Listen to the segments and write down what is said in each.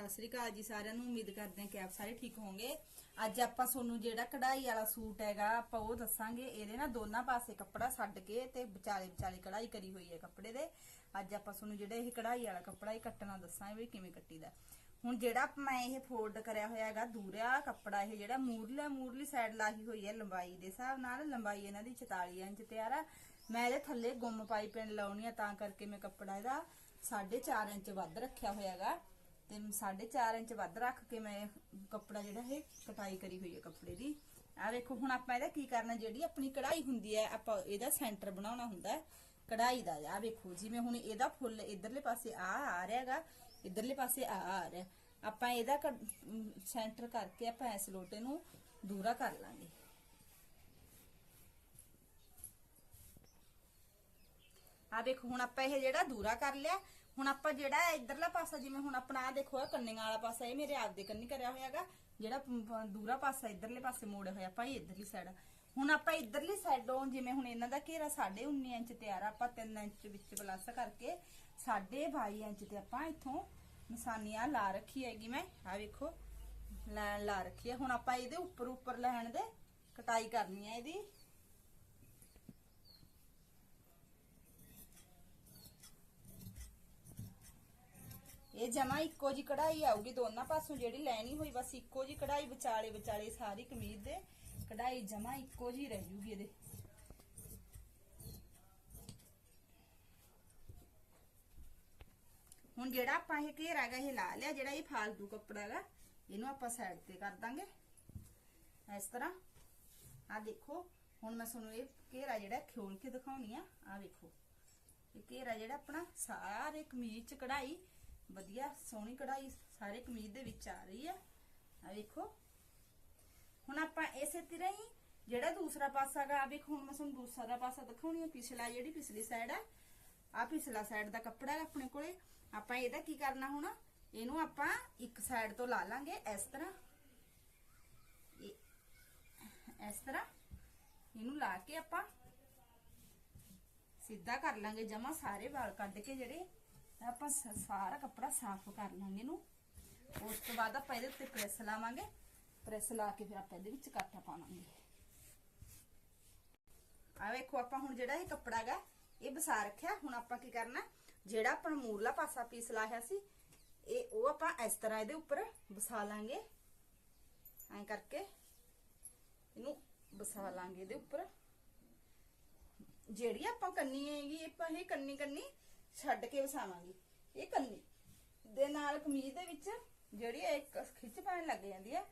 ਸਤਿ ਸ੍ਰੀ ਅਕਾਲ ਜੀ ਸਾਰਿਆਂ ਨੂੰ, ਉਮੀਦ ਕਰਦੇ ਹਾਂ ਕਿ ਆਪ ਸਾਰੇ ਠੀਕ ਹੋਵੋਗੇ। ਅੱਜ ਆਪਾਂ ਤੁਹਾਨੂੰ ਜਿਹੜਾ ਕਢਾਈ ਵਾਲਾ ਸੂਟ ਹੈਗਾ, ਆਪਾਂ ਉਹ ਦੱਸਾਂਗੇ। ਇਹਦੇ ਨਾ ਦੋਨਾਂ ਪਾਸੇ ਕੱਪੜਾ ਛੱਡ ਕੇ ਤੇ ਵਿਚਾਲੇ ਵਿਚਾਲੇ ਕਢਾਈ ਕਰੀ ਹੋਈ ਹੈ ਕੱਪੜੇ ਦੇ। ਅੱਜ ਆਪਾਂ ਤੁਹਾਨੂੰ ਜਿਹੜਾ ਇਹ ਕਢਾਈ ਵਾਲਾ ਕੱਪੜਾ, ਇਹ ਕੱਟਣਾ ਦੱਸਾਂਗੇ ਵੀ ਕਿਵੇਂ ਕੱਟੀਦਾ ਹੁਣ ਜਿਹੜਾ ਮੈਂ ਇਹ ਫੋਲਡ ਕਰਿਆ ਹੋਇਆ ਹੈਗਾ, ਦੂਰਿਆ ਕੱਪੜਾ, ਇਹ ਜਿਹੜਾ ਮੂਰਲਾ, ਮੂਰਲੀ ਸਾਈਡ ਲਾਹੀ ਹੋਈ ਹੈ ਲੰਬਾਈ ਦੇ ਹਿਸਾਬ ਨਾਲ। ਲੰਬਾਈ ਇਹਨਾਂ ਦੀ 44 ਇੰਚ ਤਿਆਰ ਆ। ਮੈਂ ਇਹਦੇ ਥੱਲੇ ਗੁੰਮ ਪਾਈਪਿੰਗ ਲਾਉਣੀ ਆ, ਤਾਂ ਕਰਕੇ ਮੈਂ ਕੱਪੜਾ ਇਹਦਾ 4.5 ਇੰਚ ਵੱਧ ਰੱਖਿਆ ਹੋਇਆ ਹੈਗਾ। ਤੇ 4.5 ਇੰਚ ਵੱਧ ਰੱਖ ਕੇ ਮੈਂ ਕੱਪੜਾ ਜਿਹੜਾ ਇਹ ਕਟਾਈ ਕਰੀ ਹੋਈ ਹੈ ਕੱਪੜੇ ਦੀ। ਆ ਵੇਖੋ, ਹੁਣ ਆਪਾਂ ਇਹਦਾ ਕੀ ਕਰਨਾ, ਜਿਹੜੀ ਆਪਣੀ ਕਢਾਈ ਹੁੰਦੀ ਹੈ, ਆਪਾਂ ਇਹਦਾ ਸੈਂਟਰ ਬਣਾਉਣਾ ਹੁੰਦਾ ਹੈ ਕਢਾਈ ਦਾ। ਆ ਵੇਖੋ, ਜਿਵੇਂ ਹੁਣ ਇਹਦਾ ਫੁੱਲ ਇਧਰਲੇ ਪਾਸੇ ਆ ਆ ਰਿਹਾ ਹੈਗਾ ਇਧਰਲੇ ਪਾਸੇ ਆ ਆ ਰਿਹਾ। ਆਪਾਂ ਇਹਦਾ ਸੈਂਟਰ ਕਰਕੇ ਆਪਾਂ ਇਸ ਲੋਟੇ ਨੂੰ ਦੂਰਾ ਕਰ ਲਾਂਗੇ। ਆ ਵੇਖੋ, ਹੁਣ ਆਪਾਂ ਇਹ ਜਿਹੜਾ ਦੂਰਾ ਕਰ ਲਿਆ ਹੁਣ ਆਪਾਂ ਜਿਹੜਾ ਇਧਰਲਾ ਪਾਸਾ, ਜਿਵੇਂ ਹੁਣ ਆਪਣਾ ਆ ਦੇਖੋ ਇਹ ਕੰਨੀਆਂ ਵਾਲਾ ਪਾਸਾ, ਇਹ ਮੇਰੇ ਆਪ ਦੇ ਕੰਨੀ ਕਰਿਆ ਹੋਇਆਗਾ ਜਿਹੜਾ ਦੂਰਾ ਪਾਸਾ, ਇਧਰਲੇ ਪਾਸੇ ਮੋੜਿਆ ਹੋਇਆ ਆਪਾਂ ਇਹ ਇਧਰਲੀ ਸਾਈਡ ਹੁਣ ਆਪਾਂ ਇਧਰਲੀ ਸਾਈਡੋਂ ਜਿਵੇਂ ਹੁਣ ਇਹਨਾਂ ਦਾ ਘੇਰਾ 19.5 ਇੰਚ ਤੇ ਆ ਆਪਾਂ 3 ਇੰਚ ਵਿੱਚ ਪਲੱਸ ਕਰਕੇ 22 ਇੰਚ ਤੇ ਆਪਾਂ ਇੱਥੋਂ ਨਿਸ਼ਾਨੀਆਂ ਲਾ ਰੱਖੀ ਹੈਗੀ ਮੈਂ। ਆ ਵੇਖੋ ਲਾਈਨ ਲਾ ਰੱਖੀ ਹੈ। ਹੁਣ ਆਪਾਂ ਇਹਦੇ ਉੱਪਰ ਉੱਪਰ ਲੈਣ ਦੇ ਕਟਾਈ ਕਰਨੀ ਹੈ ਇਹਦੀ। ਇਹ ਜਮਾ ਇੱਕੋ ਜੀ ਕਢਾਈ ਆਊਗੀ, ਦੋਨਾਂ ਪਾਸੋਂ ਜਿਹੜੀ ਲੈਣੀ ਹੋਈ, ਬਸ ਇੱਕੋ ਜੀ ਕਢਾਈ, ਵਿਚਾਲੇ ਵਿਚਾਲੇ ਸਾਰੀ ਕਮੀਜ਼ ਦੇ ਕਢਾਈ ਜਮਾ ਇੱਕੋ ਜੀ ਰਹਿ ਜੂਗੀ ਇਹਦੇ। ਹੁਣ ਜਿਹੜਾ ਆਪਾਂ ਇਹ ਘੇਰਾ ਹੈਗਾ, ਇਹ ਲਾ ਲਿਆ, ਜਿਹੜਾ ਇਹ ਫਾਲਤੂ ਕੱਪੜਾ ਹੈਗਾ, ਇਹਨੂੰ ਆਪਾਂ ਸਾਈਡ ਤੇ ਕਰ ਦਾਂਗੇ। ਇਸ ਤਰ੍ਹਾਂ। ਆ ਦੇਖੋ, ਹੁਣ ਮੈਂ ਤੁਹਾਨੂੰ ਇਹ ਘੇਰਾ ਜਿਹੜਾ ਖੋਲ ਕੇ ਦਿਖਾਉਣੀ ਆ ਆ ਵੇਖੋ। ਇਹ ਘੇਰਾ ਜਿਹੜਾ ਆਪਣਾ ਸਾਰੇ ਕਮੀਜ਼ ਚ ਕਢਾਈ ਵਧੀਆ, ਸੋਹਣੀ ਕਢਾਈ ਸਾਰੇ ਕਮੀਜ਼ ਦੇ ਵਿੱਚ ਆ ਰਹੀ ਆ ਆ ਵੇਖੋ। ਹੁਣ ਆਪਾਂ ਇਸੇ ਤਰ੍ਹਾਂ ਹੀ ਜਿਹੜਾ ਦੂਸਰਾ ਪਾਸਾ ਹੈਗਾ ਆ ਵੇਖੋ, ਹੁਣ ਮੈਂ ਤੁਹਾਨੂੰ ਦੂਸਰਾ ਪਾਸਾ ਦਿਖਾਉਣੀ ਆ। ਪਿਛਲਾ ਜਿਹੜੀ ਪਿਛਲੀ ਸਾਈਡ ਆ ਆ ਪਿਛਲਾ ਸਾਈਡ ਦਾ ਕੱਪੜਾ ਹੈ ਆਪਣੇ ਕੋਲੇ। ਆਪਾਂ ਇਹਦਾ ਕੀ ਕਰਨਾ ਹੁਣ? ਇਹਨੂੰ ਆਪਾਂ ਇੱਕ ਸਾਈਡ ਤੋਂ ਲਾ ਲਾਂਗੇ ਇਸ ਤਰ੍ਹਾਂ। ਇਸ ਤਰ੍ਹਾਂ। ਇਹਨੂੰ ਲਾ ਕੇ ਆਪਾਂ ਸਿੱਧਾ ਕਰ ਲਾਂਗੇ ਜਮਾ ਸਾਰੇ ਵਾਲ ਕੱਢ ਕੇ ਜਿਹੜੇ ਆਪਾਂ ਸ- ਸਾਰਾ ਕੱਪੜਾ ਸਾਫ਼ ਕਰ ਲਾਂਗੇ ਇਹਨੂੰ। ਉਸ ਤੋਂ ਬਾਅਦ ਆਪਾਂ ਇਹਦੇ ਉੱਤੇ ਪ੍ਰੈਸ ਲਾਵਾਂਗੇ। ਪ੍ਰੈਸ ਲਾ ਕੇ ਫਿਰ ਆਪਾਂ ਇਹਦੇ ਵਿੱਚ ਕਾਟਾ ਪਾਵਾਂਗੇ। ਆ ਵੇਖੋ, ਆਪਾਂ ਹੁਣ ਜਿਹੜਾ ਇਹ ਕੱਪੜਾ ਹੈਗਾ, ਇਹ ਵਸਾ ਰੱਖਿਆ। ਹੁਣ ਆਪਾਂ ਕੀ ਕਰਨਾ, ਜਿਹੜਾ ਆਪਾਂ ਮੂਰਲਾ ਪਾਸਾ ਪੀਸ ਲਾਇਆ ਸੀ, ਇਹ ਉਹ ਆਪਾਂ ਇਸ ਤਰ੍ਹਾਂ ਇਹਦੇ ਉੱਪਰ ਵਸਾ ਲਾਂਗੇ। ਐਂ ਕਰਕੇ ਇਹਨੂੰ ਵਸਾ ਲਾਂਗੇ ਇਹਦੇ ਉੱਪਰ। ਜਿਹੜੀ ਆਪਾਂ ਕੰਨੀ ਹੈਗੀ, ਆਪਾਂ ਇਹ ਕੰਨੀ ਕੰਨੀ ਛੱਡ ਕੇ ਵਸਾਵਾਂਗੀ। ਇਹ ਕੰਨੀ। ਦੇ ਨਾਲ ਕਮੀਜ਼ ਦੇ ਵਿੱਚ ਜਿਹੜੀ ਇੱਕ ਖਿੱਚ ਪੈਣ ਲੱਗ ਜਾਂਦੀ ਹੈ,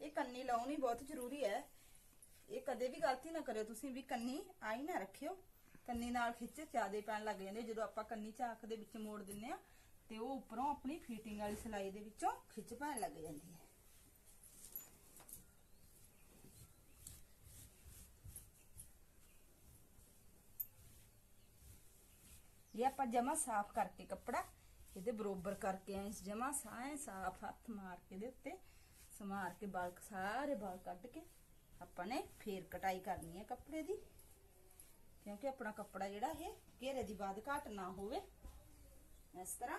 ਇਹ ਕੰਨੀ ਲਾਉਣੀ ਬਹੁਤ ਜ਼ਰੂਰੀ ਹੈ। ਇਹ ਕਦੇ ਵੀ ਗਲਤੀ ਨਾ ਕਰਿਓ ਤੁਸੀਂ ਵੀ ਕੰਨੀ ਆਈ ਨਾ ਰੱਖਿਓ। ਕੰਨੀ ਨਾਲ ਖਿੱਚ ਜ਼ਿਆਦੇ ਪੈਣ ਲੱਗ ਜਾਂਦੇ ਜਦੋਂ ਆਪਾਂ ਕੰਨੀ ਚਾਕ ਦੇ ਵਿੱਚ ਮੋੜ ਦਿੰਨੇ ਆ, ਤੇ ਉਹ ਉੱਪਰੋਂ ਆਪਣੀ ਫਿਟਿੰਗ ਵਾਲੀ ਸਿਲਾਈ ਦੇ ਵਿੱਚੋਂ ਖਿੱਚ ਪੈਣ ਲੱਗ ਜਾਂਦੀ ਹੈ। ਇਹ ਆਪਾਂ ਜਮਾ ਸਾਫ਼ ਕਰਕੇ ਕੱਪੜਾ ਇਹਦੇ ਬਰੋਬਰ ਕਰਕੇ ਐ ਜਮਾ ਸਾਏ ਸਾਫ਼ ਹੱਥ ਮਾਰ ਕੇ ਦੇ ਉੱਤੇ ਸਮਾਰ ਕੇ ਬਾਲ ਸਾਰੇ ਬਾਲ ਕੱਢ ਕੇ ਆਪਾਂ ਨੇ ਫੇਰ ਕਟਾਈ ਕਰਨੀ ਹੈ ਕੱਪੜੇ ਦੀ ਕਿਉਂਕਿ ਆਪਣਾ ਕੱਪੜਾ ਜਿਹੜਾ ਇਹ ਘੇਰੇ ਦੀ ਬਾਦ ਘਟ ਨਾ ਹੋਵੇ ਇਸ ਤਰ੍ਹਾਂ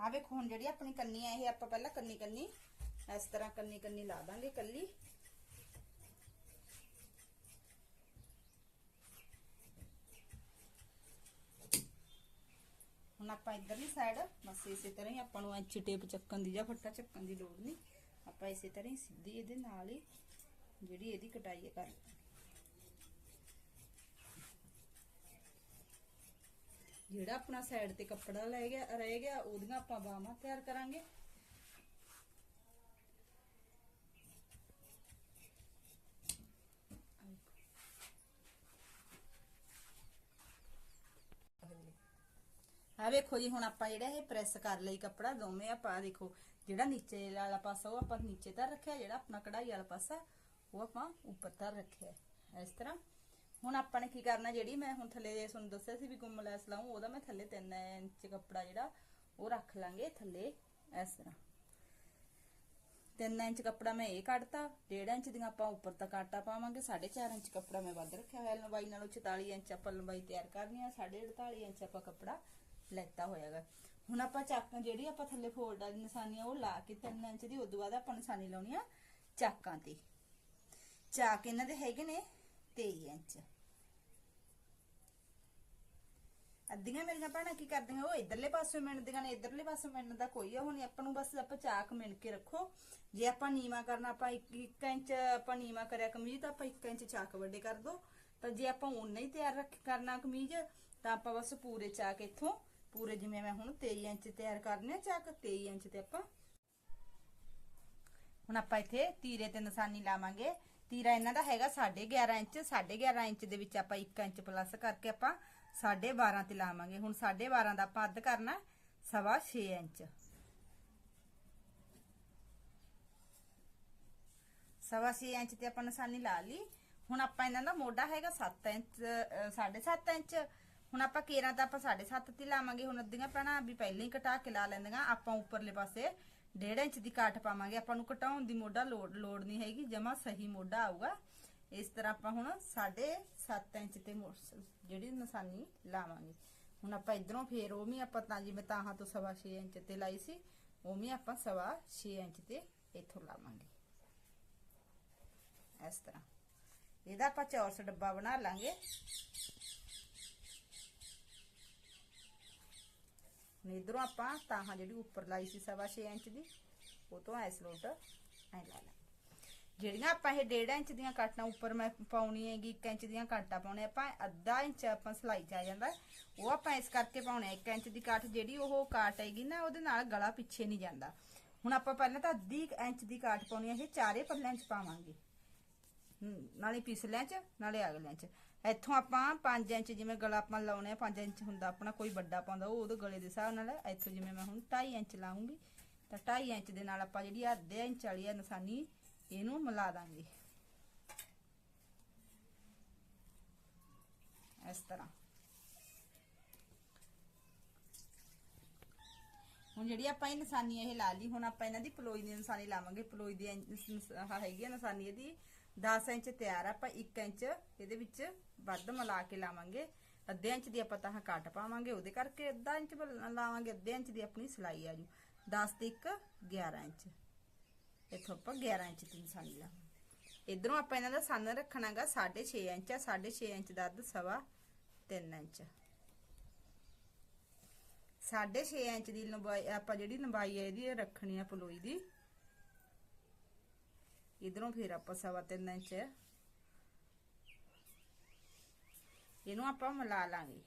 ਆ ਵੇਖੋ ਹੁਣ ਜਿਹੜੀ ਆਪਣੀ ਕੰਨੀ ਹੈ ਇਹ ਆਪਾਂ ਪਹਿਲਾਂ ਕੰਨੀ ਕੰਨੀ ਇਸ ਤਰ੍ਹਾਂ ਕੰਨੀ ਕੰਨੀ ਲਾ ਦਾਂਗੇ ਕੱਲੀ ਹੁਣ ਆਪਾਂ ਇਧਰਲੀ ਸਾਈਡ ਬਸ ਇਸੇ ਤਰ੍ਹਾਂ ਹੀ ਆਪਾਂ ਨੂੰ ਇੰਚ ਟੇਪ ਚੱਕਣ ਦੀ ਜਾਂ ਫੱਟਾ ਚੱਕਣ ਦੀ ਲੋੜ ਨਹੀਂ। ਆਪਾਂ ਇਸੇ ਤਰ੍ਹਾਂ ਹੀ ਸਿੱਧੀ ਇਹਦੇ ਨਾਲ ਹੀ ਜਿਹੜੀ ਇਹਦੀ ਕਟਾਈ ਕਰ ਜਿਹੜਾ ਆਪਣਾ ਸਾਈਡ ਤੇ ਕੱਪੜਾ ਲੈ ਗਿਆ, ਰਹਿ ਗਿਆ, ਉਹਦੀਆਂ ਆਪਾਂ ਬਾਹਾਂ ਤਿਆਰ ਕਰਾਂਗੇ। ਆ ਵੇਖੋ ਜੀ, ਹੁਣ ਆਪਾਂ ਜਿਹੜਾ ਇਹ ਪ੍ਰੈਸ ਕਰ ਲਈ ਕੱਪੜਾ, ਦੋਵੇਂ ਆਪਾਂ ਆਹ ਦੇਖੋ, ਜਿਹੜਾ ਨੀਚੇ ਵਾਲਾ ਪਾਸਾ ਉਹ ਆਪਾਂ ਨੀਚੇ ਧਰ ਰੱਖਿਆ, ਜਿਹੜਾ ਆਪਣਾ ਕਢਾਈ ਵਾਲਾ ਪਾਸਾ, ਉਹ ਆਪਾਂ ਉੱਪਰ ਧਰ ਰੱਖਿਆ ਇਸ ਤਰ੍ਹਾਂ। ਹੁਣ ਆਪਾਂ ਨੇ ਕੀ ਕਰਨਾ, ਜਿਹੜੀ ਮੈਂ ਹੁਣ ਥੱਲੇ ਜੇ ਤੁਹਾਨੂੰ ਦੱਸਿਆ ਸੀ ਵੀ ਗੁੰਮ ਲੈਸ ਲਾਉਂ ਉਹਦਾ ਮੈਂ ਥੱਲੇ 3 ਇੰਚ ਕੱਪੜਾ ਜਿਹੜਾ, ਉਹ ਰੱਖ ਲਾਂਗੇ ਥੱਲੇ, ਇਸ ਤਰ੍ਹਾਂ। 3 ਇੰਚ ਕੱਪੜਾ ਮੈਂ ਇਹ ਕੱਢਤਾ 1.5 ਇੰਚ ਦੀਆਂ ਆਪਾਂ ਉੱਪਰ ਤੱਕ ਆਟਾ ਪਾਵਾਂਗੇ 4.5 ਇੰਚ ਕੱਪੜਾ ਮੈਂ ਵੱਧ ਰੱਖਿਆ ਹੋਇਆ, ਲੰਬਾਈ ਨਾਲੋਂ 44 ਇੰਚ ਆਪਾਂ ਲੰਬਾਈ ਤਿਆਰ ਕਰਨੀ ਆ 48 ਇੰਚ ਆਪਾਂ ਕੱਪੜਾ ਲੈਤਾ ਹੋਇਆਗਾ। ਹੁਣ ਆਪਾਂ ਚਾਕਾਂ, ਜਿਹੜੀ ਆਪਾਂ ਥੱਲੇ ਫੋਲਡ ਵਾਲੀ ਨਿਸ਼ਾਨੀ ਆ, ਉਹ ਲਾ ਕੇ 3 ਇੰਚ ਦੀ, ਉਦੋਂ ਬਾਅਦ ਆਪਾਂ ਨਿਸ਼ਾਨੀ ਲਾਉਣੀ ਆ ਚਾਕਾਂ ਤੇ। ਚਾਕ ਇਹਨਾਂ ਦੇ ਹੈਗੇ ਨੇ 23 ਇੰਚ। ਅੱਧੀਆਂ ਮੇਰੀਆਂ ਭੈਣਾਂ ਕੀ ਕਰਦੀਆਂ, ਉਹ ਇਧਰਲੇ ਪਾਸੇ ਮਿਣਦੀਆਂ ਨੇ, ਇਧਰਲੇ ਪਾਸੇ ਮਿਣਨ ਦਾ ਕੋਈ ਉਹ ਨਹੀਂ ਆਪਾਂ ਨੂੰ ਬਸ ਆਪਾਂ ਚਾਕ ਮਿਣ ਕੇ ਰੱਖੋ। ਜੇ ਆਪਾਂ ਨੀਵਾ ਕਰਨਾ, ਆਪਾਂ 1 ਇੰਚ ਆਪਾਂ ਨੀਵਾ ਕਰਿਆ ਕਮੀਜ਼, ਤਾਂ ਆਪਾਂ 1 ਇੰਚ ਚਾਕ ਵੱਡੇ ਕਰ ਦੋ। ਤਾਂ ਜੇ ਆਪਾਂ ਉਨਾ ਹੀ ਤਿਆਰ ਰੱਖ, ਕਰਨਾ ਕਮੀਜ਼, ਤਾਂ ਆਪਾਂ ਬਸ ਪੂਰੇ ਚਾਕ ਇੱਥੋਂ ਪੂਰੇ ਜਿਵੇਂ ਮੈਂ ਹੁਣ 23 ਇੰਚ ਤਿਆਰ ਕਰਨੇ ਆ 23 ਇੰਚ ਤੇ ਆਪਾਂ ਹੁਣ ਆਪਾਂ ਇੱਥੇ ਤੀਰੇ ਤੇ ਨਿਸ਼ਾਨੀ ਲਾਵਾਂਗੇ। ਤੀਰਾ ਇਹਨਾਂ ਦਾ ਹੈਗਾ 11.5 ਇੰਚ 11.5 ਇੰਚ ਦੇ ਵਿੱਚ ਆਪਾਂ 1 ਇੰਚ ਪਲੱਸ ਕਰਕੇ ਆਪਾਂ 12.5 ਤੇ ਲਾਵਾਂਗੇ। ਹੁਣ 12.5 ਦਾ ਆਪਾਂ ਅੱਧ ਕਰਨਾ ਸਵਾ 6 ਇੰਚ। ਸਵਾ 6 ਇੰਚ ਤੇ ਆਪਾਂ ਨਿਸ਼ਾਨੀ ਲਾ ਲਈ। ਹੁਣ ਆਪਾਂ ਇਹਨਾਂ ਦਾ ਮੋਢਾ ਹੈਗਾ 7 ਇੰਚ 7.5 ਇੰਚ। ਹੁਣ ਆਪਾਂ ਕੇਰਾਂ ਤਾਂ ਆਪਾਂ 7.5 ਤੇ ਲਾਵਾਂਗੇ, ਹੁਣ ਅੱਧੀਆਂ ਪੈਣਾ ਵੀ ਪਹਿਲਾਂ ਹੀ ਘਟਾ ਕੇ ਲਾ ਲੈਂਦੀਆਂ, ਆਪਾਂ ਉੱਪਰਲੇ ਪਾਸੇ 1.5 ਇੰਚ ਦੀ ਕਾਟ ਪਾਵਾਂਗੇ। ਆਪਾਂ ਨੂੰ ਘਟਾਉਣ ਦੀ ਮੋਢਾ ਲੋੜ ਲੋੜ ਨਹੀਂ ਹੈਗੀ, ਜਮਾ ਸਹੀ ਮੋਢਾ ਆਊਗਾ। ਇਸ ਤਰ੍ਹਾਂ ਆਪਾਂ ਹੁਣ 7.5 ਇੰਚ ਤੇ ਮੋ- ਜਿਹੜੀ ਨਿਸ਼ਾਨੀ ਲਾਵਾਂਗੇ। ਹੁਣ ਆਪਾਂ ਇਧਰੋਂ ਫੇਰ ਉਹ ਵੀ ਆਪਾਂ ਤਾਂ ਜਿਵੇਂ ਤਾਹਾਂ ਤੋਂ ਸਵਾ 6 ਇੰਚ ਤੇ ਲਾਈ ਸੀ, ਉਹ ਵੀ ਆਪਾਂ ਸਵਾ 6 ਇੰਚ ਤੇ ਇੱਥੋਂ ਲਾਵਾਂਗੇ। ਇਸ ਤਰ੍ਹਾਂ। ਇਹਦਾ ਆਪਾਂ ਚੌਰਸ ਡੱਬਾ ਬਣਾ ਲਾਂਗੇ। ਹੁਣ ਇਧਰੋਂ ਆਪਾਂ ਤਾਹਾਂ ਜਿਹੜੀ ਉੱਪਰ ਲਾਈ ਸੀ ਸਵਾ 6 ਇੰਚ ਦੀ ਉਹ ਤੋਂ ਐਸ ਲੋਟ ਐ ਲਾ ਲਾ। ਜਿਹੜੀਆਂ ਆਪਾਂ ਇਹ 1.5 ਇੰਚ ਦੀਆਂ ਕਾਟਾਂ ਉੱਪਰ ਮੈਂ ਪਾਉਣੀ ਹੈਗੀ 1 ਇੰਚ ਦੀਆਂ ਕਾਟਾਂ ਪਾਉਣੇ ਆਪਾਂ ਅੱਧਾ ਇੰਚ ਆਪਾਂ ਸਲਾਈ ਚ ਆ ਜਾਂਦਾ। ਉਹ ਆਪਾਂ ਇਸ ਕਰਕੇ ਪਾਉਣੇ 1 ਇੰਚ ਦੀ ਕਾਟ ਜਿਹੜੀ ਉਹ ਕਾਟ ਹੈਗੀ ਨਾ ਉਹਦੇ ਨਾਲ ਗਲਾ ਪਿੱਛੇ ਨਹੀਂ ਜਾਂਦਾ। ਹੁਣ ਆਪਾਂ ਪਹਿਲਾਂ ਤਾਂ ਅੱਧੀ ਇੰਚ ਦੀ ਕਾਟ ਪਾਉਣੀ ਹੈ ਇਹ ਚਾਰੇ ਪੱਲਿਆਂ ਚ ਪਾਵਾਂਗੇ। ਹਮ, ਨਾਲੇ ਪਿਛਲਿਆਂ ਚ ਨਾਲੇ ਅਗਲਿਆਂ ਚ। ਇੱਥੋਂ ਆਪਾਂ 5 ਇੰਚ ਜਿਵੇਂ ਗਲਾ ਆਪਾਂ ਲਾਉਣੇ ਆ 5 ਇੰਚ ਹੁੰਦਾ ਆਪਣਾ, ਕੋਈ ਵੱਡਾ ਪਾਉਂਦਾ, ਉਹ ਉਹਦੇ ਗਲੇ ਦੇ ਹਿਸਾਬ ਨਾਲ ਇੱਥੋਂ ਜਿਵੇਂ ਮੈਂ ਹੁਣ 2.5 ਇੰਚ ਲਾਉਂਗੀ ਤਾਂ 2.5 ਇੰਚ ਦੇ ਨਾਲ ਆਪਾਂ ਜਿਹੜੀ ਅੱਧੇ ਇੰਚ ਵਾਲੀ ਆ ਨਿਸ਼ਾਨੀ, ਇਹਨੂੰ ਮਿਲਾ ਦਾਂਗੇ। ਇਸ ਤਰ੍ਹਾਂ। ਹੁਣ ਜਿਹੜੀ ਆਪਾਂ ਇਹ ਨਿਸ਼ਾਨੀ ਇਹ ਲਾ ਲਈ, ਹੁਣ ਆਪਾਂ ਇਹਨਾਂ ਦੀ ਪਲੋਈ ਦੀ ਨਿਸ਼ਾਨੀ ਲਾਵਾਂਗੇ। ਪਲੋਈ ਦੀ ਹੈਗੀ ਆ ਨਿਸ਼ਾਨੀ ਇਹਦੀ। 10 ਇੰਚ ਤਿਆਰ ਆ ਆਪਾਂ 1 ਇੰਚ, ਇਹਦੇ ਵਿੱਚ ਵੱਧ ਮਿਲਾ ਕੇ ਲਾਵਾਂਗੇ। ਅੱਧੇ ਇੰਚ ਦੀ ਆਪਾਂ ਤਾਂ ਕੱਟ ਪਾਵਾਂਗੇ, ਉਹਦੇ ਕਰਕੇ ਅੱਧਾ ਇੰਚ ਲਾਵਾਂਗੇ, ਅੱਧੇ ਇੰਚ ਦੀ ਆਪਣੀ ਸਿਲਾਈ ਆ ਜੂ। 10 ਤੇ 1 11 ਇੰਚ। ਇੱਥੋਂ ਆਪਾਂ 11 ਇੰਚ ਦੀ ਨਿਸ਼ਾਨੀ ਲਾਵਾਂਗੇ। ਇਧਰੋਂ ਆਪਾਂ ਇਹਨਾਂ ਦਾ ਸੰਨ ਰੱਖਣਾਗਾ 6.5 ਇੰਚ ਆ 6.5 ਇੰਚ ਦਾ ਅੱਧ ਸਵਾ 3 ਇੰਚ। 6.5 ਇੰਚ ਦੀ ਲੰਬਾਈ, ਆਪਾਂ ਜਿਹੜੀ ਲੰਬਾਈ ਹੈ ਇਹਦੀ ਰੱਖਣੀ ਆ ਪਲੋਈ ਦੀ। ਇਧਰੋਂ ਫਿਰ ਆਪਾਂ ਸਵਾ 3 ਇੰਚ। ਇਹਨੂੰ ਆਪਾਂ ਮਿਲਾ ਲਾਂਗੇ।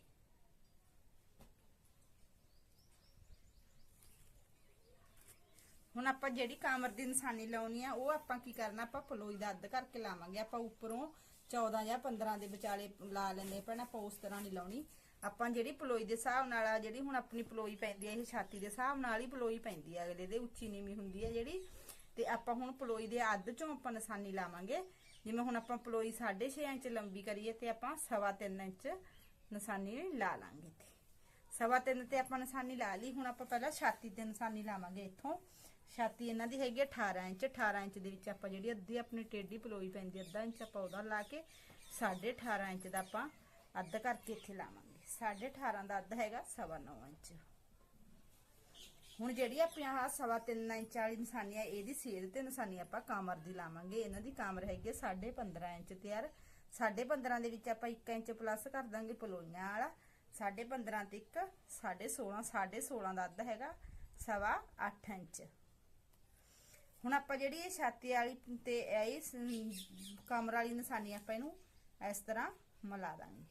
ਹੁਣ ਆਪਾਂ ਜਿਹੜੀ ਕਾਮਰ ਦੀ ਨਿਸ਼ਾਨੀ ਲਾਉਣੀ ਆ, ਉਹ ਆਪਾਂ ਕੀ ਕਰਨਾ, ਆਪਾਂ ਪਲੋਈ ਦਾ ਅੱਧ ਕਰਕੇ ਲਾਵਾਂਗੇ। ਆਪਾਂ ਉੱਪਰੋਂ 14 ਜਾਂ 15 ਦੇ ਵਿਚਾਲੇ ਲਾ ਲੈਂਦੇ ਪਰ ਆਪਾਂ ਉਸ ਤਰ੍ਹਾਂ ਨਹੀਂ ਲਾਉਣੀ। ਆਪਾਂ ਜਿਹੜੀ ਪਲੋਈ ਦੇ ਹਿਸਾਬ ਨਾਲ ਆ, ਜਿਹੜੀ ਹੁਣ ਆਪਣੀ ਪਲੋਈ ਪੈਂਦੀ ਹੈ ਇਹ ਛਾਤੀ ਦੇ ਹਿਸਾਬ ਨਾਲ ਹੀ ਪਲੋਈ ਪੈਂਦੀ ਆ, ਅਗਲੇ ਦੇ ਉੱਚੀ ਨੀਵੀਂ ਹੁੰਦੀ ਆ ਜਿਹੜੀ। ਤੇ ਆਪਾਂ ਹੁਣ ਪਲੋਈ ਦੇ ਅੱਧ ਚੋਂ ਆਪਾਂ ਨਿਸ਼ਾਨੀ ਲਾਵਾਂਗੇ। ਜਿਵੇਂ ਹੁਣ ਆਪਾਂ ਪਲੋਈ 6.5 ਇੰਚ ਲੰਬੀ ਕਰੀਏ ਤੇ ਆਪਾਂ 3.5 ਇੰਚ ਨਿਸ਼ਾਨੀ ਲਾ ਲਾਂਗੇ ਤੇ ਸਵਾ ਤਿੰਨ ਤੇ ਆਪਾਂ ਨਿਸ਼ਾਨੀ ਲਾ ਲਈ। ਹੁਣ ਆਪਾਂ ਪਹਿਲਾਂ ਛਾਤੀ ਤੇ ਨਿਸ਼ਾਨੀ ਲਾਵਾਂਗੇ ਇੱਥੋਂ। ਛਾਤੀ ਇਹਨਾਂ ਦੀ ਹੈਗੀ ਆ 18 ਇੰਚ। 18 ਇੰਚ ਦੇ ਵਿੱਚ ਆਪਾਂ ਜਿਹੜੀ ਅੱਧੀ ਆਪਣੀ ਟੇਢੀ ਪਲੋਈ ਪੈਂਦੀ ਅੱਧਾ ਇੰਚ ਆਪਾਂ ਉਹਦਾ ਲਾ ਕੇ 18.5 ਇੰਚ ਦਾ ਆਪਾਂ ਅੱਧ ਕਰਕੇ ਇੱਥੇ ਲਾਵਾਂਗੇ। 18.5 ਦਾ ਅੱਧ ਹੈਗਾ 9.5 ਇੰਚ। ਹੁਣ ਜਿਹੜੀ ਆਪਣੀ ਆਹ ਸਵਾ 3 ਇੰਚ ਵਾਲੀ ਨਿਸ਼ਾਨੀ ਆ, ਇਹਦੀ ਸੇਧ ਤੇ ਨਿਸ਼ਾਨੀ ਆਪਾਂ ਕਾਮਰ ਦੀ ਲਾਵਾਂਗੇ। ਇਹਨਾਂ ਦੀ ਕਾਮਰ ਹੈਗੀ 15.5 ਇੰਚ ਤਿਆਰ 15.5 ਦੇ ਵਿੱਚ ਆਪਾਂ 1 ਇੰਚ ਪਲੱਸ ਕਰ ਦਾਂਗੇ ਪਲੋਈਆਂ ਵਾਲਾ। 15.5 ਤੇ 1 16.5 16.5 ਦਾ ਅੱਧ ਹੈਗਾ, ਸਵਾ 8 ਇੰਚ। ਹੁਣ ਆਪਾਂ ਜਿਹੜੀ ਇਹ ਛਾਤੀ ਵਾਲੀ ਤੇ ਇਹ ਕਮਰ ਵਾਲੀ ਨਿਸ਼ਾਨੀ ਆਪਾਂ ਇਹਨੂੰ ਇਸ ਤਰ੍ਹਾਂ ਮਿਲਾ ਦਾਂਗੇ।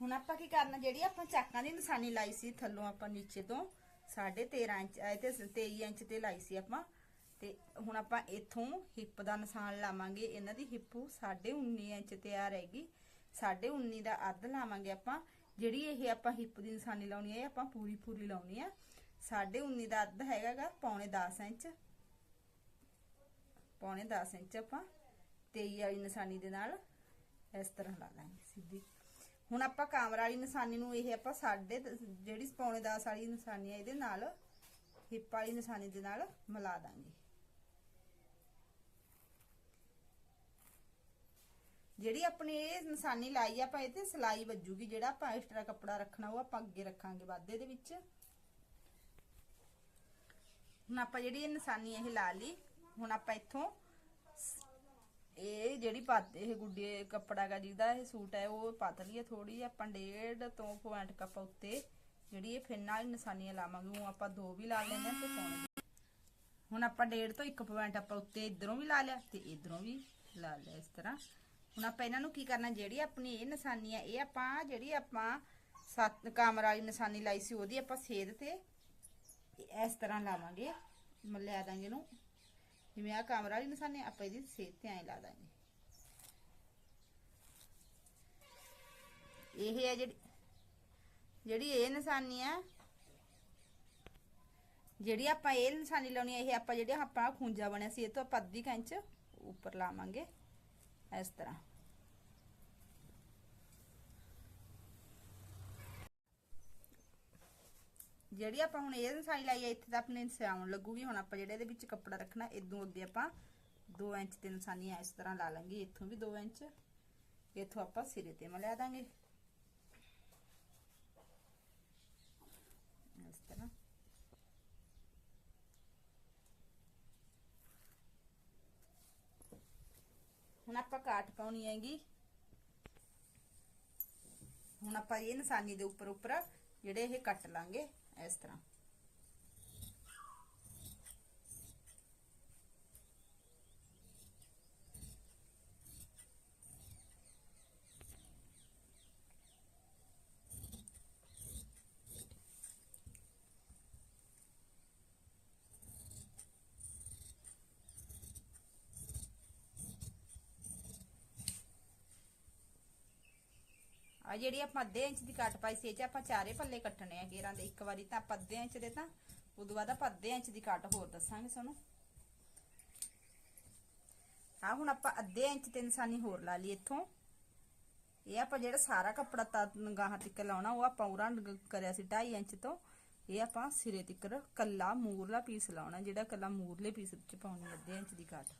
ਹੁਣ ਆਪਾਂ ਕੀ ਕਰਨਾ, ਜਿਹੜੀ ਆਪਾਂ ਚਾਕਾਂ ਦੀ ਨਿਸ਼ਾਨੀ ਲਾਈ ਸੀ ਥੱਲੋਂ ਆਪਾਂ ਨੀਚੇ ਤੋਂ 13.5 ਇੰਚ, ਇਹ ਤੇ 23 ਇੰਚ ਤੇ ਲਾਈ ਸੀ ਆਪਾਂ। ਤੇ ਹੁਣ ਆਪਾਂ ਇੱਥੋਂ ਹਿੱਪ ਦਾ ਨਿਸ਼ਾਨ ਲਾਵਾਂਗੇ, ਇਹਨਾਂ ਦੀ ਹਿੱਪ 19.5 ਇੰਚ ਤਿਆਰ ਹੈਗੀ 19.5 ਦਾ ਅੱਧ ਲਾਵਾਂਗੇ ਆਪਾਂ। ਜਿਹੜੀ ਇਹ ਆਪਾਂ ਹਿੱਪ ਦੀ ਨਿਸ਼ਾਨੀ ਲਾਉਣੀ ਹੈ ਆਪਾਂ ਪੂਰੀ ਪੂਰੀ ਲਾਉਣੀ ਹੈ। 19.5 ਦਾ ਅੱਧ ਹੈਗਾਗਾ, ਪੌਣੇ 10 ਇੰਚ। ਪੌਣੇ 10 ਇੰਚ ਆਪਾਂ 23 ਵਾਲੀ ਨਿਸ਼ਾਨੀ ਦੇ ਨਾਲ ਇਸ ਤਰ੍ਹਾਂ ਲਾ ਲਾਂਗੇ, ਸਿੱਧੀ। ਹੁਣ ਆਪਾਂ ਕਾਮਰਾ ਵਾਲੀ ਨਿਸ਼ਾਨੀ ਨੂੰ ਇਹ ਆਪਾਂ ਸਾਡੇ ਜਿਹੜੀ ਪੌਣੇ 10 ਵਾਲੀ ਨਿਸ਼ਾਨੀ ਹੈ ਇਹਦੇ ਨਾਲ, ਹਿੱਪ ਵਾਲੀ ਨਿਸ਼ਾਨੀ ਦੇ ਨਾਲ ਮਿਲਾ ਦਾਂਗੇ। ਜਿਹੜੀ ਆਪਣੀ ਇਹ ਨਿਸ਼ਾਨੀ ਲਾਈ ਆਪਾਂ, ਇਹ ਤੇ ਸਲਾਈ ਵੱਜੂਗੀ, ਜਿਹੜਾ ਆਪਾਂ ਐਕਸਟਰਾ ਕੱਪੜਾ ਰੱਖਣਾ, ਉਹ ਆਪਾਂ ਅੱਗੇ ਰੱਖਾਂਗੇ ਵਾਧੇ ਦੇ ਵਿੱਚ। ਹੁਣ ਆਪਾਂ ਜਿਹੜੀ ਇਹ ਨਿਸ਼ਾਨੀ ਇਹ ਲਾ ਲਈ, ਹੁਣ ਆਪਾਂ ਇੱਥੋਂ ਇਹ ਜਿਹੜੀ ਪੱਤ, ਇਹ ਗੁੱਡੀ ਕੱਪੜਾ ਗਾ ਜਿਹਦਾ ਇਹ ਸੂਟ ਹੈ, ਉਹ ਪਤਲੀ ਹੈ ਥੋੜੀ ਆਪਾਂ ਡੇਢ ਤੋਂ ਪੁਆਇੰਟ ਕੱਪ ਉੱਤੇ ਜਿਹੜੀ ਇਹ ਫਿੰਨ ਵਾਲੀ ਨਿਸ਼ਾਨੀਆਂ ਲਾਵਾਂਗੇ, ਉਹ ਆਪਾਂ ਦੋ ਵੀ ਲਾ ਲੈਂਦੇ ਤੇ ਪਾਉਣੇ ਹੁਣ ਆਪਾਂ ਡੇਢ ਤੋਂ 1 ਪੁਆਇੰਟ ਆਪਾਂ ਉੱਤੇ ਇਧਰੋਂ ਵੀ ਲਾ ਲਿਆ ਤੇ ਇਧਰੋਂ ਵੀ ਲਾ ਲਿਆ ਇਸ ਤਰ੍ਹਾਂ। ਹੁਣ ਆਪਾਂ ਇਹਨਾਂ ਨੂੰ ਕੀ ਕਰਨਾ, ਜਿਹੜੀ ਆਪਣੀ ਇਹ ਨਿਸ਼ਾਨੀ ਆ ਇਹ ਆਪਾਂ ਜਿਹੜੀ ਆਪਾਂ ਸੱਤ ਕਾਮਰ ਵਾਲੀ ਨਿਸ਼ਾਨੀ ਲਾਈ ਸੀ, ਉਹਦੀ ਆਪਾਂ ਸੇਧ ਤੇ ਇਸ ਤਰ੍ਹਾਂ ਲਾਵਾਂਗੇ ਮੱਲਿਆ ਦਾਂਗੇ ਇਹਨੂੰ। ਜਿਵੇਂ ਆ ਕਾਮਰ ਵਾਲੀ ਨਿਸ਼ਾਨੀ ਆਪਾਂ ਇਹਦੀ ਸੇਧ ਤੇ ਐਂ ਲਾ ਦਾਂਗੇ। ਇਹ ਹੈ ਜਿਹੜੀ ਜਿਹੜੀ ਇਹ ਨਿਸ਼ਾਨੀ ਆ, ਜਿਹੜੀ ਆਪਾਂ ਇਹ ਨਿਸ਼ਾਨੀ ਲਾਉਣੀ ਹੈ ਇਹ ਆਪਾਂ ਜਿਹੜੇ ਆਪਾਂ ਖੂੰਜਾ ਬਣਿਆ ਸੀ, ਇਹ ਤੋਂ ਆਪਾਂ ਅੱਧੀ ਕੁ ਇੰਚ ਉੱਪਰ ਲਾਵਾਂਗੇ, ਇਸ ਤਰ੍ਹਾਂ। ਜਿਹੜੀ ਆਪਾਂ ਹੁਣ ਇਹ ਨਿਸ਼ਾਨੀ ਲਾਈ ਹੈ ਇੱਥੇ ਤਾਂ ਆਪਣੇ ਸਿਆਉਣ ਲੱਗੂਗੀ ਹੁਣ ਆਪਾਂ ਜਿਹੜੇ ਇਹਦੇ ਵਿੱਚ ਕੱਪੜਾ ਰੱਖਣਾ, ਇਦੋਂ ਅੱਗੇ ਆਪਾਂ 2 ਇੰਚ ਤੇ ਨਿਸ਼ਾਨੀ ਇਸ ਤਰ੍ਹਾਂ ਲਾ ਲਾਂਗੇ, ਇੱਥੋਂ ਵੀ 2 ਇੰਚ, ਇੱਥੋਂ ਆਪਾਂ ਸਿਰੇ ਤੇ ਮਿਲਾ ਦਾਂਗੇ। ਇਸ ਤਰ੍ਹਾਂ। ਹੁਣ ਆਪਾਂ ਕਾਟ ਪਾਉਣੀ ਹੈਗੀ। ਹੁਣ ਆਪਾਂ ਇਹ ਨਿਸ਼ਾਨੀ ਦੇ ਉੱਪਰ ਉੱਪਰ ਜਿਹੜੇ ਇਹ ਕੱਟ ਲਾਂਗੇ। ਇਸ ਜਿਹੜੀ ਆਪਾਂ ਅੱਧੇ ਇੰਚ ਦੀ ਕੱਟ ਪਾਈ ਸੀ, ਇਹ ਚ ਆਪਾਂ ਚਾਰੇ ਪੱਲੇ ਕੱਟਣੇ ਆ ਗੇਰਾਂ ਦੇ। ਇੱਕ ਵਾਰੀ ਤਾਂ ਆਪਾਂ ਅੱਧੇ ਇੰਚ ਦੇ ਤਾਂ, ਉਦੋਂ ਬਾਅਦ ਆਪਾਂ ਅੱਧੇ ਇੰਚ ਦੀ ਕੱਟ ਹੋਰ ਦੱਸਾਂਗੇ ਤੁਹਾਨੂੰ ਆ ਹੁਣ ਆਪਾਂ ਅੱਧੇ ਇੰਚ ਤੇ ਨਿਸ਼ਾਨੀ ਹੋਰ ਲਾ ਲਈ ਇੱਥੋਂ। ਇਹ ਆਪਾਂ ਜਿਹੜਾ ਸਾਰਾ ਕੱਪੜਾ ਤਾਂ ਗਾਹਾਂ ਤੱਕ ਲਾਉਣਾ, ਉਹ ਆਪਾਂ ਉਰਾਂ ਕਰਿਆ ਸੀ 2.5 ਇੰਚ ਤੋਂ। ਇਹ ਆਪਾਂ ਸਿਰੇ ਤੱਕ ਕੱਲਾ ਮੂਰਲਾ ਪੀਸ ਲਾਉਣਾ, ਜਿਹੜਾ ਕੱਲਾ ਮੂਰਲੇ ਪੀਸ ਵਿੱਚ ਪਾਉਣੀ ਅੱਧੇ ਇੰਚ ਦੀ ਕੱਟ।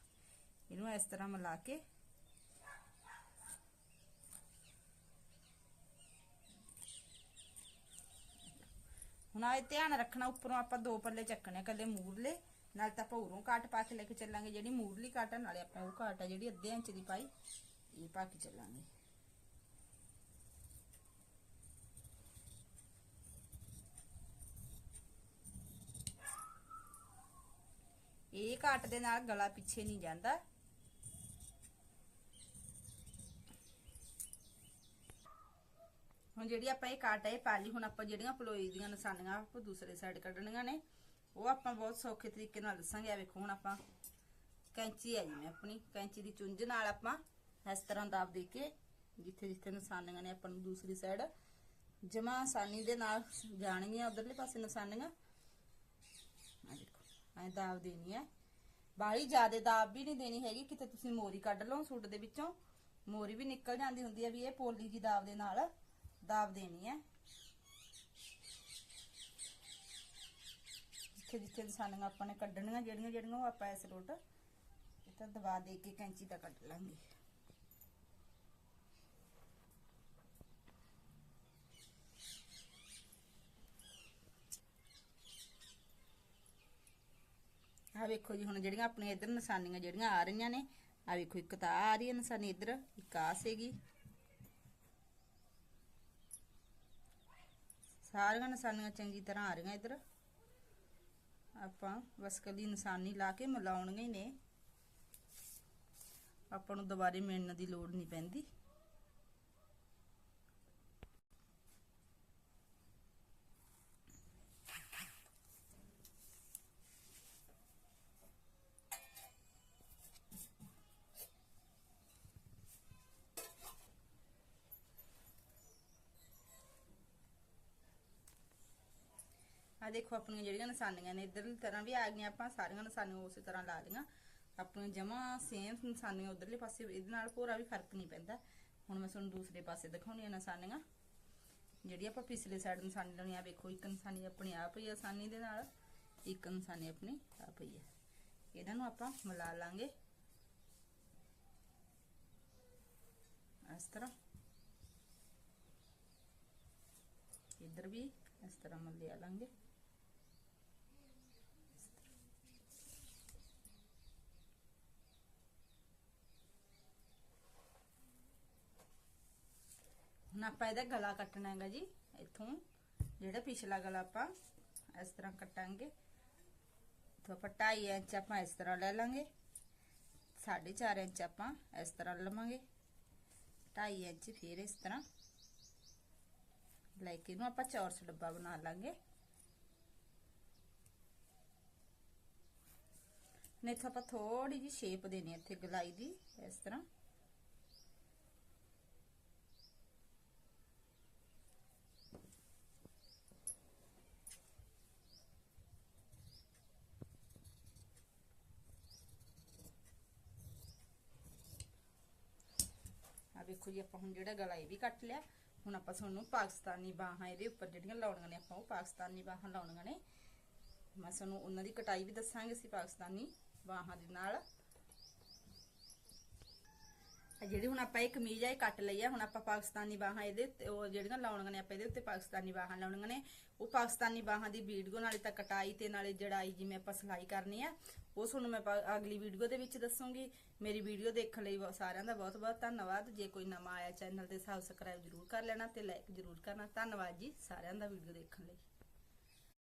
ਇਹਨੂੰ ਇਸ ਤਰ੍ਹਾਂ ਮਿਲਾ ਕੇ ਹੁਣ ਆਏ ਧਿਆਨ ਰੱਖਣਾ, ਉੱਪਰੋਂ ਆਪਾਂ ਦੋ ਪੱਲੇ ਚੱਕਣੇ ਕੱਲੇ ਮੂਰਲੇ। ਨਾਲ ਤਾਂ ਆਪਾਂ ਉਰੋਂ ਕਾਟ ਪਾ ਕੇ ਲੈ ਕੇ ਚੱਲਾਂਗੇ, ਜਿਹੜੀ ਮੂਰਲੀ ਕਾਟ ਆ, ਨਾਲੇ ਆਪਾਂ ਉਹ ਕਾਟ ਆ, ਜਿਹੜੀ ਅੱਧੇ ਇੰਚ ਦੀ ਪਾਈ, ਇਹ ਪਾ ਕੇ ਚੱਲਾਂਗੇ। ਇਹ ਕਾਟ ਦੇ ਨਾਲ ਗਲਾ ਪਿੱਛੇ ਨਹੀਂ ਜਾਂਦਾ। ਜਿਹੜੀ ਆਪਾਂ ਇਹ ਕਾਟ ਹੈ, ਇਹ ਪਾ ਲਈ। ਹੁਣ ਆਪਾਂ ਜਿਹੜੀਆਂ ਪਲੋਈ ਦੀਆਂ ਨਿਸ਼ਾਨੀਆਂ ਆਪਾਂ ਦੂਸਰੇ ਸਾਈਡ ਕੱਢਣੀਆਂ ਨੇ, ਉਹ ਆਪਾਂ ਬਹੁਤ ਸੌਖੇ ਤਰੀਕੇ ਨਾਲ ਦੱਸਾਂਗੇ। ਆ ਵੇਖੋ, ਹੁਣ ਆਪਾਂ ਕੈਂਚੀ ਹੈ ਜਿਵੇਂ ਆਪਣੀ। ਕੈਂਚੀ ਦੀ ਚੁੰਝ ਨਾਲ ਆਪਾਂ ਇਸ ਤਰ੍ਹਾਂ ਦਾਬ ਦੇ ਕੇ ਜਿੱਥੇ ਜਿੱਥੇ ਨਿਸ਼ਾਨੀਆਂ ਨੇ ਆਪਾਂ ਨੂੰ ਦੂਸਰੀ ਸਾਈਡ ਜਮਾ ਆਸਾਨੀ ਦੇ ਨਾਲ ਜਾਣਗੀਆਂ, ਉਧਰਲੇ ਪਾਸੇ ਨਿਸ਼ਾਨੀਆਂ। ਆ ਦੇਖੋ, ਐ ਦਾਬ ਦੇਣੀ ਹੈ। ਬਾਹਲੀ ਜ਼ਿਆਦਾ ਦਾਬ ਵੀ ਨਹੀਂ ਦੇਣੀ ਹੈਗੀ। ਕਿਤੇ ਤੁਸੀਂ ਮੋਰੀ ਕੱਢ ਲਓ ਸੂਟ ਦੇ ਵਿੱਚੋਂ। ਮੋਰੀ ਵੀ ਨਿਕਲ ਜਾਂਦੀ ਹੁੰਦੀ ਹੈ ਵੀ ਇਹ ਪੋਲੀ ਦੀ ਦਾਬ ਦੇ ਨਾਲ। ਦਾਬ ਦੇਣੀ ਹੈ। ਜਿੱਥੇ ਜਿੱਥੇ ਨਿਸ਼ਾਨੀਆਂ ਆਪਾਂ ਨੇ ਕੱਢਣੀਆਂ, ਜਿਹੜੀਆਂ ਜਿਹੜੀਆਂ ਉਹ ਆਪਾਂ ਇਸ ਰੋਟ ਇਹ ਦਬਾ ਦੇ ਕੇ ਕੈਂਚੀ ਦਾ ਕੱਢ ਲਾਂਗੇ। ਆ ਵੇਖੋ ਜੀ, ਹੁਣ ਜਿਹੜੀਆਂ ਆਪਣੀਆਂ ਇਧਰ ਨਿਸ਼ਾਨੀਆਂ ਜਿਹੜੀਆਂ ਆ ਰਹੀਆਂ ਨੇ ਆ ਵੇਖੋ ਇੱਕ ਤਾਂ ਆ ਰਹੀ ਹੈ ਨਿਸ਼ਾਨੀ ਇਧਰ, ਇੱਕ ਆ ਸੀਗੀ। ਸਾਰੀਆਂ ਨਿਸ਼ਾਨੀਆਂ ਚੰਗੀ ਤਰ੍ਹਾਂ ਆ ਰਹੀਆਂ ਇੱਧਰ। ਆਪਾਂ ਬਸ ਕੱਲੀ ਨਿਸ਼ਾਨੀ ਲਾ ਕੇ ਮਿਲਾਉਣਗੇ ਹੀ ਨੇ। ਆਪਾਂ ਨੂੰ ਦੁਬਾਰੇ ਮਿਣਨ ਦੀ ਲੋੜ ਨਹੀਂ ਪੈਂਦੀ। ਆ ਦੇਖੋ ਆਪਣੀਆਂ ਜਿਹੜੀਆਂ ਨਿਸ਼ਾਨੀਆਂ ਨੇ, ਇਧਰਲੀ ਤਰ੍ਹਾਂ ਵੀ ਆ ਗਈਆਂ ਆਪਾਂ, ਸਾਰੀਆਂ ਨਿਸ਼ਾਨੀਆਂ ਉਸੇ ਤਰ੍ਹਾਂ ਲਾ ਲਈਆਂ। ਆਪਣੀਆਂ ਜਮਾ ਸੇਮ ਨਿਸ਼ਾਨੀਆਂ ਉਧਰਲੇ ਪਾਸੇ, ਇਹਦੇ ਨਾਲ ਭੋਰਾ ਵੀ ਫ਼ਰਕ ਨਹੀਂ ਪੈਂਦਾ। ਹੁਣ ਮੈਂ ਤੁਹਾਨੂੰ ਦੂਸਰੇ ਪਾਸੇ ਦਿਖਾਉਣੀ ਆ ਨਿਸ਼ਾਨੀਆਂ। ਜਿਹੜੀ ਆਪਾਂ ਪਿਛਲੇ ਸਾਈਡ ਨਿਸ਼ਾਨੀ ਲਾਉਣੀ ਆ ਵੇਖੋ, ਇੱਕ ਨਿਸ਼ਾਨੀ ਆਪਣੀ ਆਪ ਹੀ ਆ ਆਸਾਨੀ ਦੇ ਨਾਲ, ਇੱਕ ਨਿਸ਼ਾਨੀ ਆਪਣੀ ਆਪ ਹੀ ਆ। ਇਹਨਾਂ ਨੂੰ ਆਪਾਂ ਮਿਲਾ ਲਾਂਗੇ। ਇਸ ਤਰ੍ਹਾਂ। ਇੱਧਰ ਵੀ ਇਸ ਤਰ੍ਹਾਂ ਮੱਲੇ ਲਾਂਗੇ। ਆਪਾਂ ਇਹਦਾ ਗਲਾ ਕੱਟਣਾ ਹੈਗਾ ਜੀ, ਇੱਥੋਂ, ਜਿਹੜਾ ਪਿਛਲਾ ਗਲਾ ਆਪਾਂ ਇਸ ਤਰ੍ਹਾਂ ਕੱਟਾਂਗੇ। ਤੋਂ ਆਪਾਂ 2.5 ਇੰਚ ਆਪਾਂ ਇਸ ਤਰ੍ਹਾਂ ਲੈ ਲਾਂਗੇ। 4.5 ਇੰਚ ਆਪਾਂ ਇਸ ਤਰ੍ਹਾਂ ਲਵਾਂਗੇ। 2.5 ਇੰਚ ਫਿਰ ਇਸ ਤਰ੍ਹਾਂ ਲੈ ਕੇ ਇਹਨੂੰ ਆਪਾਂ ਚੌਰਸ ਡੱਬਾ ਬਣਾ ਲਾਂਗੇ। ਨੇ ਇੱਥੇ ਆਪਾਂ ਥੋੜੀ ਜੀ ਸ਼ੇਪ ਦੇਣੀ ਇੱਥੇ ਗਲਾਈ ਦੀ, ਇਸ ਤਰ੍ਹਾਂ। ਆ ਜੀ, ਆਪਾਂ ਹੁਣ ਜਿਹੜਾ ਗਲਾ ਇਹ ਵੀ ਕੱਟ ਲਿਆ, ਹੁਣ ਆਪਾਂ ਤੁਹਾਨੂੰ ਪਾਕਿਸਤਾਨੀ ਬਾਹਾਂ ਇਹਦੇ ਉੱਪਰ ਜਿਹੜੀਆਂ ਲਾਉਣੀਆਂ ਨੇ, ਆਪਾਂ ਉਹ ਪਾਕਿਸਤਾਨੀ ਬਾਹਾਂ ਲਾਉਣੀਆਂ ਨੇ। ਮੈਂ ਤੁਹਾਨੂੰ ਉਹਨਾਂ ਦੀ ਕਟਾਈ ਵੀ ਦੱਸਾਂਗੇ ਅਸੀਂ ਪਾਕਿਸਤਾਨੀ ਬਾਹਾਂ ਦੇ ਨਾਲ। ਆ ਜਿਹੜੀ ਹੁਣ ਆਪਾਂ ਇਹ ਕਮੀਜ਼ ਆ, ਇਹ ਕੱਟ ਲਈ ਆ, ਹੁਣ ਆਪਾਂ ਪਾਕਿਸਤਾਨੀ ਬਾਹਾਂ ਇਹਦੇ ਉੱਤੇ ਉਹ ਜਿਹੜੀਆਂ ਲਾਉਣੀਆਂ ਨੇ ਆਪਾਂ ਇਹਦੇ ਉੱਤੇ ਪਾਕਿਸਤਾਨੀ ਬਾਹਾਂ ਲਾਉਣੀਆਂ ਨੇ, ਉਹ ਪਾਕਿਸਤਾਨੀ ਬਾਹਾਂ ਦੀ ਵੀਡੀਓ ਨਾਲੇ ਤਾਂ ਕਟਾਈ ਤੇ ਨਾਲੇ ਜੜਾਈ ਜਿਵੇਂ ਆਪਾਂ ਸਿਲਾਈ ਕਰਨੀ ਆ, ਉਹ ਤੁਹਾਨੂੰ ਮੈਂ ਪਾ- ਅਗਲੀ ਵੀਡੀਓ ਦੇ ਵਿੱਚ ਦੱਸੂਗੀ। ਮੇਰੀ ਵੀਡੀਓ ਦੇਖਣ ਲਈ ਬਹੁਤ- ਸਾਰਿਆਂ ਦਾ ਬਹੁਤ ਬਹੁਤ ਧੰਨਵਾਦ। ਜੇ ਕੋਈ ਨਵਾਂ ਆਇਆ ਚੈਨਲ ਤੇ ਸਬਸਕ੍ਰਾਈਬ ਜਰੂਰ ਕਰ ਲੈਣਾ ਤੇ ਲਾਈਕ ਜਰੂਰ ਕਰਨਾ। ਧੰਨਵਾਦ ਜੀ ਸਾਰਿਆਂ ਦਾ ਵੀਡੀਓ ਦੇਖਣ ਲਈ।